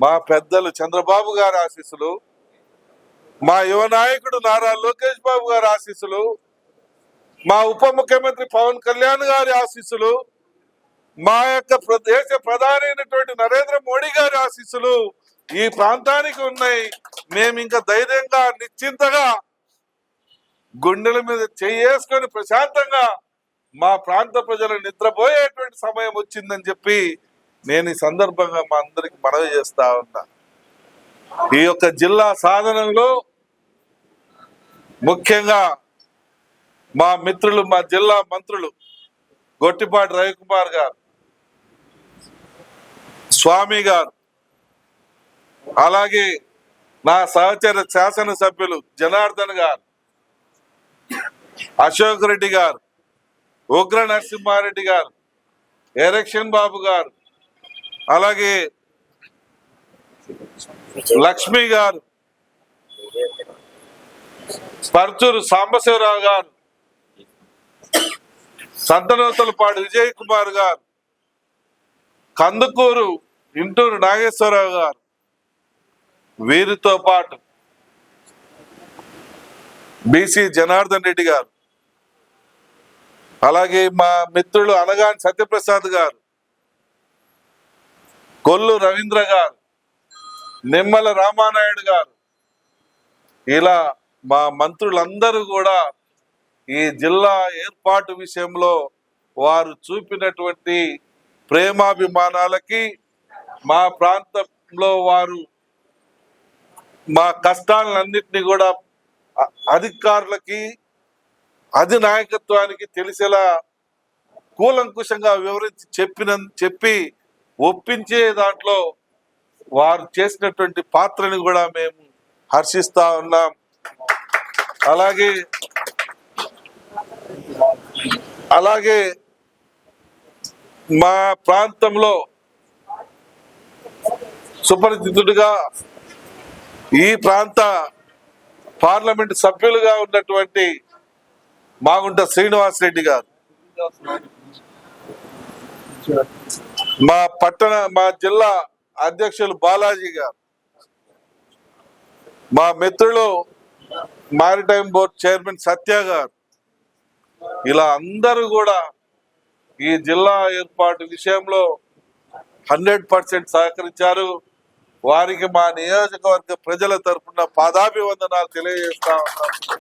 మా పెద్దలు చంద్రబాబు గారి ఆశీస్సులు మా యువ నాయకుడు నారా లోకేష్ బాబు గారి ఆశీస్సులు మా ఉప ముఖ్యమంత్రి పవన్ కళ్యాణ్ గారి ఆశీస్సులు మా యొక్క దేశ ప్రధాని అయినటువంటి నరేంద్ర మోడీ గారి ఆశీస్సులు ఈ ప్రాంతానికి ఉన్నాయి. మేము ఇంకా ధైర్యంగా నిశ్చింతగా గుండెల మీద చేసుకొని ప్రశాంతంగా మా ప్రాంత ప్రజలు నిద్రపోయేటువంటి సమయం వచ్చిందని చెప్పి నేను ఈ సందర్భంగా మా అందరికి మనవి చేస్తా ఉన్నా. ఈ యొక్క జిల్లా సాధనంలో ముఖ్యంగా మా మిత్రులు మా జిల్లా మంత్రులు గొట్టిపాటి రవికుమార్ గారు స్వామి గారు అలాగే నా సహచర శాసనసభ్యులు జనార్దన్ గారు అశోక్ రెడ్డి గారు ఉగ్ర నరసింహారెడ్డి గారు ఎరక్షన్ బాబు గారు అలాగే లక్ష్మి గారు పర్చూరు సాంబశివరావు గారు సంతనోతలపాడు విజయ్ కుమార్ గారు కందుకూరు ఇంటూరు నాగేశ్వరరావు గారు వీరితో పాటు బీసీ జనార్దన్ రెడ్డి గారు అలాగే మా మిత్రులు అనగాని సత్యప్రసాద్ గారు కొల్లు రవీంద్ర గారు నిమ్మల రామానాయుడు గారు. ఇలా మా మంత్రులందరూ కూడా ఈ జిల్లా ఏర్పాటు విషయంలో వారు చూపినటువంటి ప్రేమాభిమానాలకి మా ప్రాంతంలో వారు మా కష్టాలన్నింటినీ కూడా అధికారులకి అధినాయకత్వానికి తెలిసేలా కూలంకుషంగా వివరించి చెప్పిన చెప్పి ఒప్పించే దాంట్లో వారు చేసినటువంటి పాత్రని కూడా మేము హర్షిస్తా ఉన్నాం. అలాగే అలాగే మా ప్రాంతంలో సుపరిచితుడిగా ఈ ప్రాంత పార్లమెంట్ సభ్యులుగా ఉన్నటువంటి మాగుంట శ్రీనివాస్ రెడ్డి గారు. మా పట్టణ మా జిల్లా అధ్యక్షులు బాలాజీ గారు. మా మిత్రులు మారిటైమ్ బోర్డ్ చైర్మన్ సత్య గారు. ఇలా అందరూ కూడా ఈ జిల్లా ఏర్పాటు విషయంలో హండ్రెడ్ పర్సెంట్ సహకరించారు. వారికి మా నియోజకవర్గ ప్రజల తరపున పాదాభివందనాలు తెలియజేస్తా ఉన్నాం.